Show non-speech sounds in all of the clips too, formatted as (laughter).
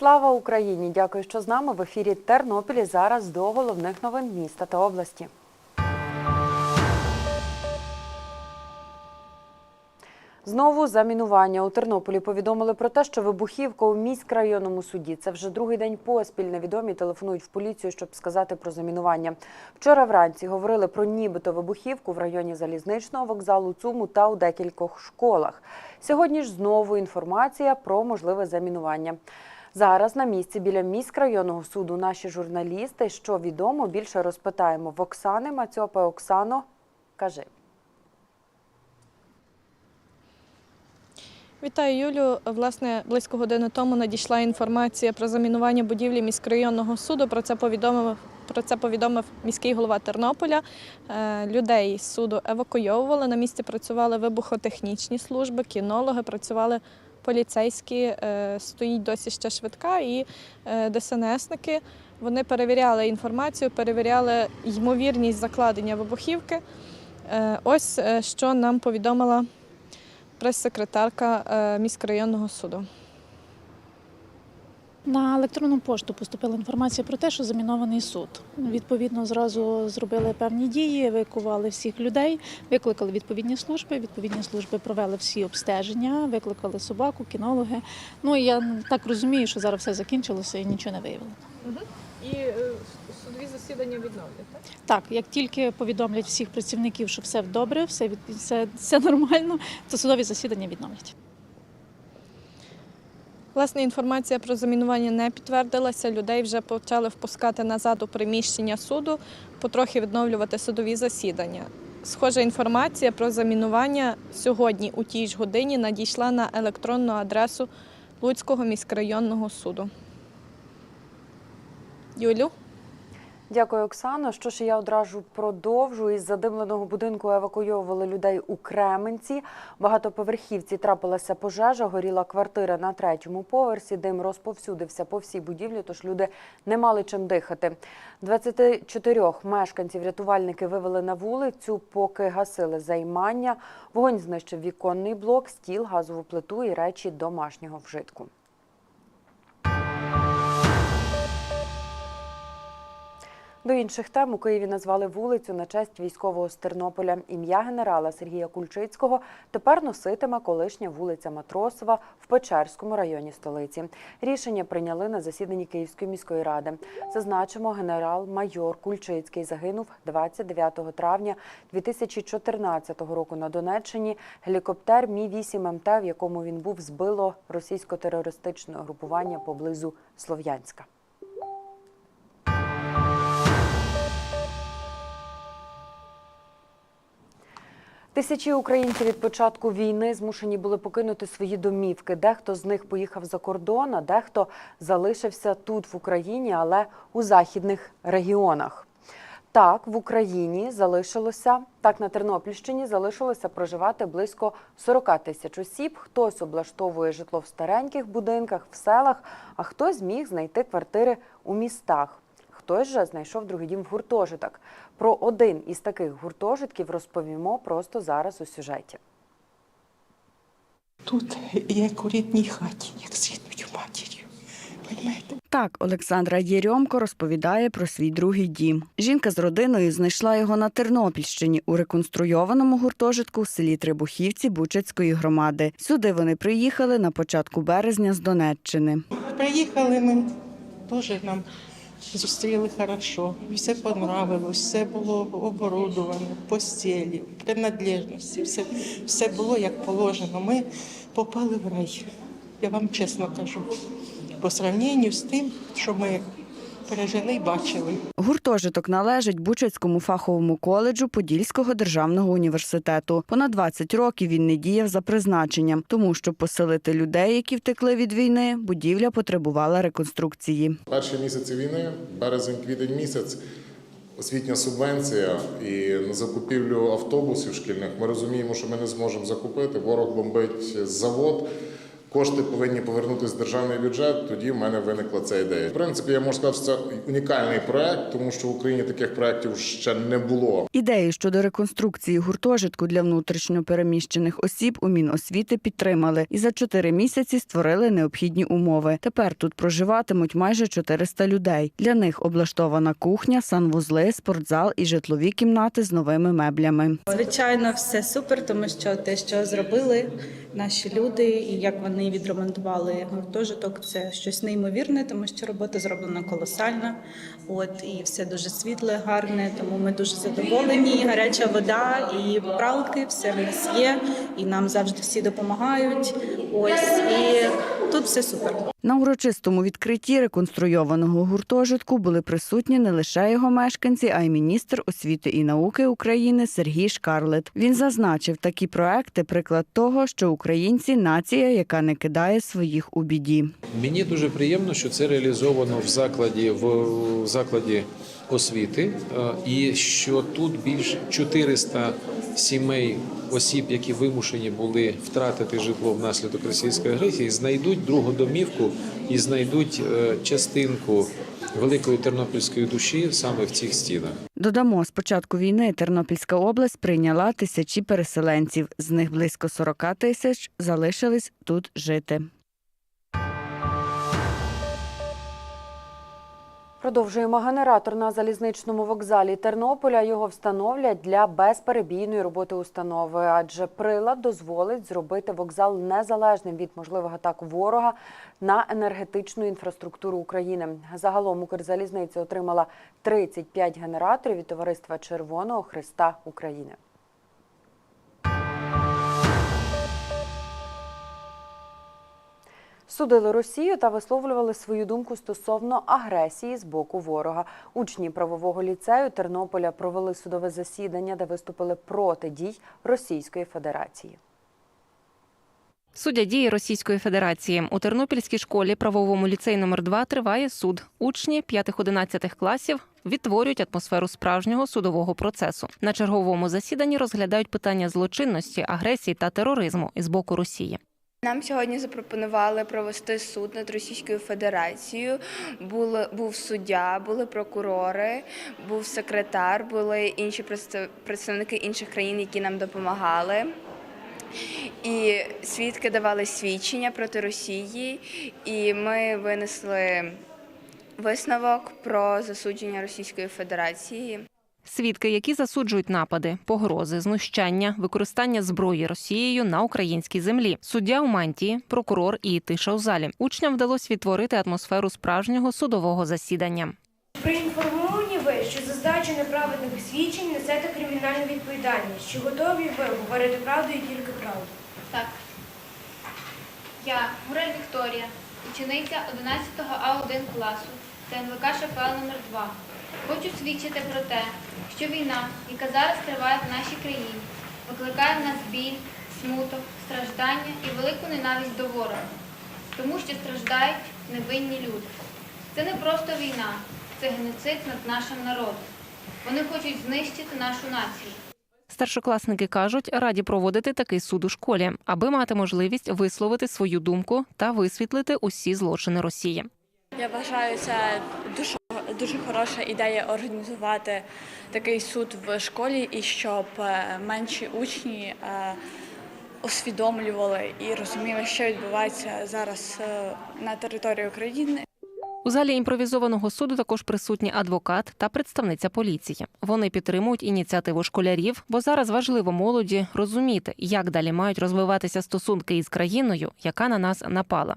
Слава Україні! Дякую, що з нами в ефірі Тернопілі. Зараз до головних новин міста та області. Знову замінування у Тернополі повідомили про те, що вибухівка у міськрайонному суді. Це вже другий день поспіль. Невідомі телефонують в поліцію, щоб сказати про замінування. Вчора вранці говорили про нібито вибухівку в районі залізничного вокзалу ЦУМу та у декількох школах. Сьогодні ж знову інформація про можливе замінування. Зараз на місці біля міськрайонного суду наші журналісти, що відомо, більше розпитаємо в Оксани Мацьопа. Оксано, кажи. Вітаю, Юлю. Власне, близько години тому надійшла інформація про замінування будівлі міськрайонного суду. Про це повідомив про це повідомив міський голова Тернополя. Е, Людей з суду евакуйовували. На місці працювали вибухотехнічні служби, кінологи, працювали поліцейські. Е, Стоїть досі ще швидка і е, ДСНСники. Вони перевіряли інформацію, перевіряли ймовірність закладення вибухівки. Е, Ось що нам повідомила прес-секретарка міськрайонного суду. На електронну пошту поступила інформація про те, що замінований суд. Відповідно, зразу зробили певні дії, евакували всіх людей, викликали відповідні служби. Відповідні служби провели всі обстеження, викликали собаку, кінологи. Ну і я так розумію, що зараз все закінчилося і нічого не виявили. І судові засідання відновлять, так? Так, як тільки повідомлять всіх працівників, що все добре, все все, все нормально, то судові засідання відновлять. Власне, інформація про замінування не підтвердилася. Людей вже почали впускати назад у приміщення суду, потрохи відновлювати судові засідання. Схожа інформація про замінування сьогодні у тій ж годині надійшла на електронну адресу Луцького міськрайонного суду. Юлю? Дякую, Оксано. Що ж я одразу продовжу. Із задимленого будинку евакуйовували людей у Кременці. Багатоповерхівці трапилася пожежа, горіла квартира на третьому поверсі. Дим розповсюдився по всій будівлі, тож люди не мали чим дихати. 24 мешканців рятувальники вивели на вулицю, поки гасили займання. Вогонь знищив віконний блок, стіл, газову плиту і речі домашнього вжитку. До інших тем у Києві назвали вулицю на честь військового з Тернополя. Ім'я генерала Сергія Кульчицького тепер носитиме колишня вулиця Матросова в Печерському районі столиці. Рішення прийняли на засіданні Київської міської ради. Зазначимо, генерал-майор Кульчицький загинув 29 травня 2014 року на Донеччині. Гелікоптер Мі 8 МТ, в якому він був, збило російсько-терористичне групування поблизу Слов'янська. Тисячі українців від початку війни змушені були покинути свої домівки. Дехто з них поїхав за кордон, а дехто залишився тут, в Україні, але у західних регіонах. Так, в Україні залишилося так на Тернопільщині залишилося проживати близько 40 тисяч осіб. Хтось облаштовує житло в стареньких будинках, в селах, а хтось зміг знайти квартири у містах. Хтось же знайшов другий дім в гуртожиток. Про один із таких гуртожитків розповімо просто зараз у сюжеті. Тут як у рідній хаті, як з рідною матір'ю. Так, Олександра Єрьомко розповідає про свій другий дім. Жінка з родиною знайшла його на Тернопільщині у реконструйованому гуртожитку в селі Требухівці Бучацької громади. Сюди вони приїхали на початку березня з Донеччини. Приїхали ми, теж нам зустріли хорошо. Все понравилось, все було оборудовано, постілі, принадлежності, все, все було як положено. Ми попали в рай. Я вам чесно кажу, по сравненню з тим, що ми пережили і бачили. Гуртожиток належить Бучацькому фаховому коледжу Подільського державного університету. Понад 20 років він не діяв за призначенням, тому щоб поселити людей, які втекли від війни, будівля потребувала реконструкції. Перші місяці війни, березень-квітень місяць, освітня субвенція і на закупівлю автобусів шкільних. Ми розуміємо, що ми не зможемо закупити. Ворог бомбить завод. Кошти повинні повернутися в державний бюджет. Тоді в мене виникла ця ідея. В принципі, я можу сказати, що це унікальний проект, тому що в Україні таких проєктів ще не було. Ідею щодо реконструкції гуртожитку для внутрішньо переміщених осіб у Міносвіти підтримали і за чотири місяці створили необхідні умови. Тепер тут проживатимуть майже 400 людей. Для них облаштована кухня, санвузли, спортзал і житлові кімнати з новими меблями. Звичайно, все супер, тому що те, що зробили наші люди, і як вони відремонтували гуртожиток, це щось неймовірне, тому що робота зроблена колосальна. От і все дуже світле, гарне. Тому ми дуже задоволені. І гаряча вода, і пралки, все в нас є, і нам завжди всі допомагають. Ось і тут все супер. На урочистому відкритті реконструйованого гуртожитку були присутні не лише його мешканці, а й міністр освіти і науки України Сергій Шкарлет. Він зазначив, такі проекти приклад того, що українці нація, яка не кидає своїх у біді. Мені дуже приємно, що це реалізовано в закладі в закладі освіти, е, і що тут більш 400 сімей осіб, які вимушені були втратити житло внаслідок російської агресії, знайдуть другу домівку і знайдуть е, частинку великої тернопільської душі саме в цих стінах. Додамо, з початку війни Тернопільська область прийняла тисячі переселенців. З них близько 40 тисяч залишились тут жити. Продовжуємо генератор на залізничному вокзалі Тернополя. Його встановлять для безперебійної роботи установи, адже прилад дозволить зробити вокзал незалежним від можливих атак ворога на енергетичну інфраструктуру України. Загалом Укрзалізниця отримала 35 генераторів від товариства Червоного Христа України. Судили Росію та висловлювали свою думку стосовно агресії з боку ворога. Учні правового ліцею Тернополя провели судове засідання, де виступили проти дій Російської Федерації. Суддя дії Російської Федерації у Тернопільській школі правовому ліцеї номер 2 триває суд. Учні 5-11 класів відтворюють атмосферу справжнього судового процесу. На черговому засіданні розглядають питання злочинності, агресії та тероризму із боку Росії. Нам сьогодні запропонували провести суд над Російською Федерацією. Були, був суддя, були прокурори, був секретар, були інші представники інших країн, які нам допомагали. І свідки давали свідчення проти Росії, і ми винесли висновок про засудження Російської Федерації. Свідки, які засуджують напади, погрози, знущання, використання зброї Росією на українській землі, суддя у мантії, прокурор і тиша у залі. Учням вдалося відтворити атмосферу справжнього судового засідання. Проінформовані ви, що за здачу неправедних свідчень несете кримінальну відповідальність. Чи готові ви говорити правду і тільки правду? Так. Я, Гурель Вікторія, учениця 11 А1 класу ТНВК ШПЛ номер 2 Хочу свідчити про те, що війна, яка зараз триває в нашій країні, викликає в нас біль, смуток, страждання і велику ненависть до ворога, тому що страждають невинні люди. Це не просто війна, це геноцид над нашим народом. Вони хочуть знищити нашу націю. Старшокласники кажуть, раді проводити такий суд у школі, аби мати можливість висловити свою думку та висвітлити усі злочини Росії. Я вважаю, це дуже дуже хороша ідея організувати такий суд в школі, і щоб е, менші учні е, усвідомлювали і розуміли, що відбувається зараз е, на території України. У залі імпровізованого суду також присутні адвокат та представниця поліції. Вони підтримують ініціативу школярів, бо зараз важливо молоді розуміти, як далі мають розвиватися стосунки із країною, яка на нас напала.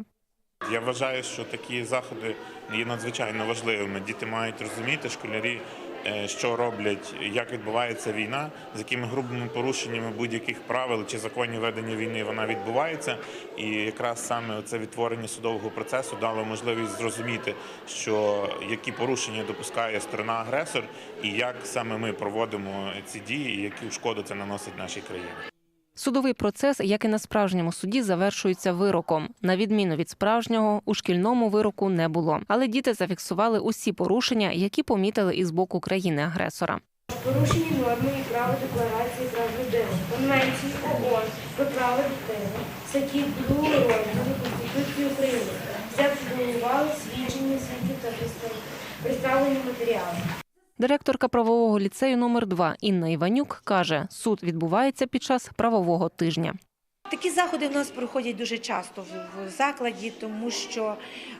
Я вважаю, що такі заходи є надзвичайно важливими. Діти мають розуміти, школярі, е, що роблять, як відбувається війна, з якими грубими порушеннями будь-яких правил чи законів ведення війни вона відбувається. І якраз саме це відтворення судового процесу дало можливість зрозуміти, що які порушення допускає сторона агресор, і як саме ми проводимо ці дії, і яку шкоду це наносить нашій країні. Судовий процес, як і на справжньому суді, завершується вироком. На відміну від справжнього, у шкільному вироку не було. Але діти зафіксували усі порушення, які помітили із боку країни-агресора. Порушені норми і права декларації прав людини, конвенції ООН про права дитини, статті 2 розділу Конституції України. Зафіксували свідчення свідків та представлені матеріали. Директорка правового ліцею номер 2 Інна Іванюк каже, суд відбувається під час правового тижня. Такі заходи в нас проходять дуже часто в, закладі, тому що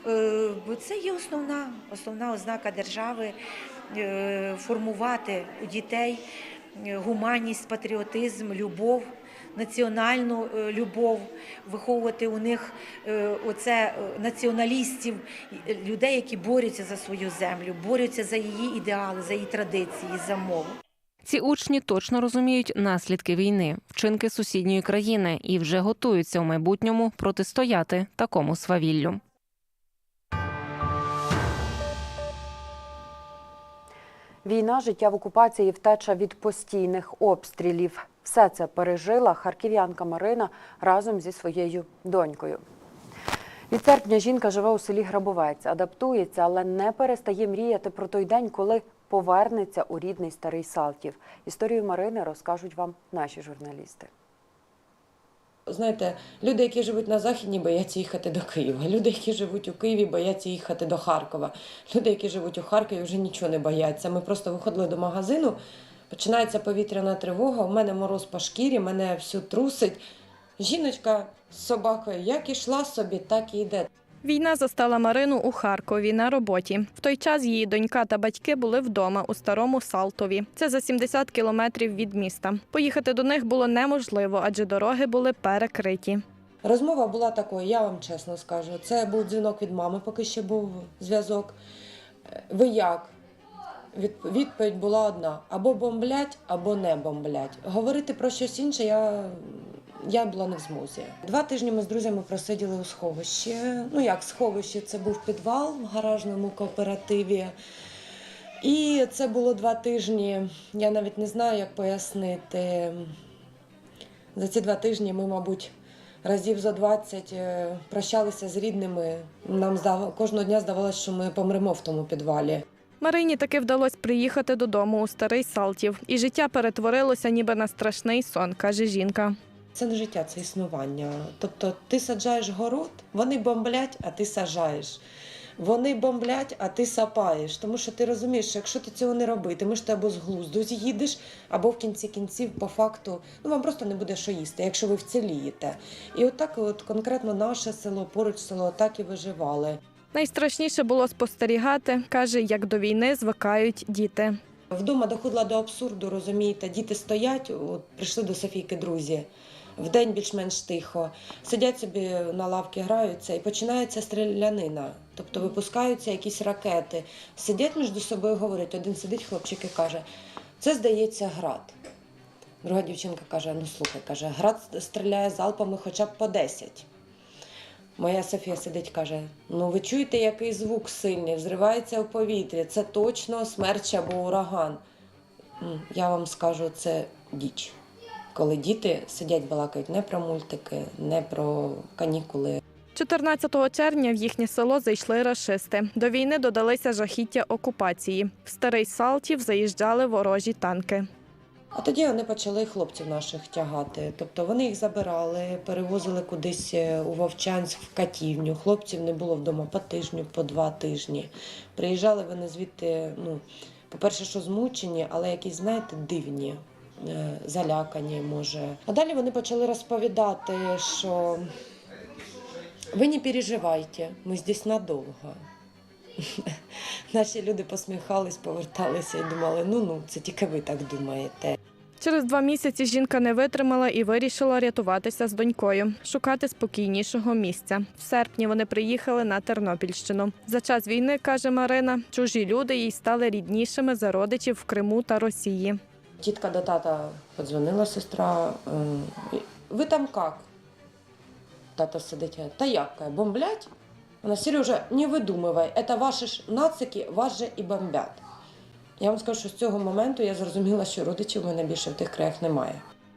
е, це є основна, основна ознака держави е, формувати у дітей е, гуманність, патріотизм, любов, національну е, любов, виховувати у них е, оце е, націоналістів, людей, які борються за свою землю, борються за її ідеали, за її традиції, за мову. Ці учні точно розуміють наслідки війни, вчинки сусідньої країни і вже готуються у майбутньому протистояти такому свавіллю. Війна, життя в окупації, втеча від постійних обстрілів. Все це пережила харків'янка Марина разом зі своєю донькою. Від серпня жінка живе у селі Грабовець, адаптується, але не перестає мріяти про той день, коли повернеться у рідний старий Салтів. Історію Марини розкажуть вам наші журналісти. Знаєте, люди, які живуть на Західній, бояться їхати до Києва. Люди, які живуть у Києві, бояться їхати до Харкова. Люди, які живуть у Харкові, вже нічого не бояться. Ми просто виходили до магазину, починається повітряна тривога, у мене мороз по шкірі, мене всю трусить. Жіночка з собакою як ішла собі, так і йде. Війна застала Марину у Харкові на роботі. В той час її донька та батьки були вдома у старому Салтові. Це за 70 кілометрів від міста. Поїхати до них було неможливо, адже дороги були перекриті. Розмова була такою, я вам чесно скажу. Це був дзвінок від мами, поки ще був зв'язок. Е, Ви як? Від- Відповідь була одна: або бомблять, або не бомблять. Говорити про щось інше я, я була не в змозі. Два тижні ми з друзями просиділи у сховищі. Ну як сховище, це був підвал в гаражному кооперативі. І це було два тижні. Я навіть не знаю, як пояснити. За ці два тижні ми, мабуть, разів за 20 е, прощалися з рідними. Нам кожного дня здавалося, що ми помремо в тому підвалі. Марині таки вдалося приїхати додому у старий Салтів, і життя перетворилося ніби на страшний сон, каже жінка. Це не життя, це існування. Тобто ти саджаєш город, вони бомблять, а ти сажаєш. Вони бомблять, а ти сапаєш. Тому що ти розумієш, що якщо ти цього не робитимеш, ти або з глузду з'їдеш, або в кінці кінців, по факту, ну вам просто не буде що їсти, якщо ви вцілієте. І отак, от конкретно наше село, поруч село, так і виживали. Найстрашніше було спостерігати, каже, як до війни звикають діти. Вдома доходила до абсурду, розумієте, діти стоять, от прийшли до Софійки друзі. Вдень більш-менш тихо, сидять собі на лавці, граються і починається стрілянина. Тобто випускаються якісь ракети. Сидять між собою, говорять. Один сидить хлопчик і каже: це здається град. Друга дівчинка каже: ну слухай, каже, град стріляє залпами хоча б по 10. Моя Софія сидить, каже: ну ви чуєте, який звук сильний, взривається у повітрі. Це точно смерч або ураган. Я вам скажу, це діч. Коли діти сидять, балакають не про мультики, не про канікули. 14 червня в їхнє село зайшли рашисти. До війни додалися жахіття окупації. В старий Салтів заїжджали ворожі танки. А тоді вони почали хлопців наших тягати. Тобто вони їх забирали, перевозили кудись е, у Вовчанськ в катівню. Хлопців не було вдома по тижню, по два тижні. Приїжджали вони звідти, ну, по-перше, що змучені, але якісь, знаєте, дивні, е, залякані, може. А далі вони почали розповідати, що ви не переживайте, ми здесь надовго. (laughs) Наші люди посміхались, поверталися і думали, ну ну, це тільки ви так думаєте. Через два місяці жінка не витримала і вирішила рятуватися з донькою, шукати спокійнішого місця. В серпні вони приїхали на Тернопільщину. За час війни, каже Марина, чужі люди їй стали ріднішими за родичів в Криму та Росії. Тітка до тата подзвонила сестра. е, Ви там як? Тата сидить, та як? Бомблять? Вона Сережа, не видумывай, це ваші ж нацики, вас же і бомблять. Я вам скажу, що з цього моменту я зрозуміла, що родичів у мене більше в тих краях немає.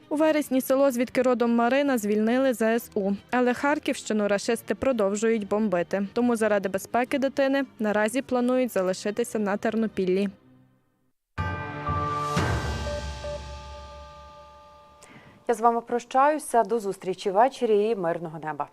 У вересні село, звідки родом Марина, звільнили ЗСУ. Але Харківщину рашисти продовжують бомбити. Тому заради безпеки дитини наразі планують залишитися на Тернопіллі. Я з вами прощаюся. До зустрічі ввечері і мирного неба.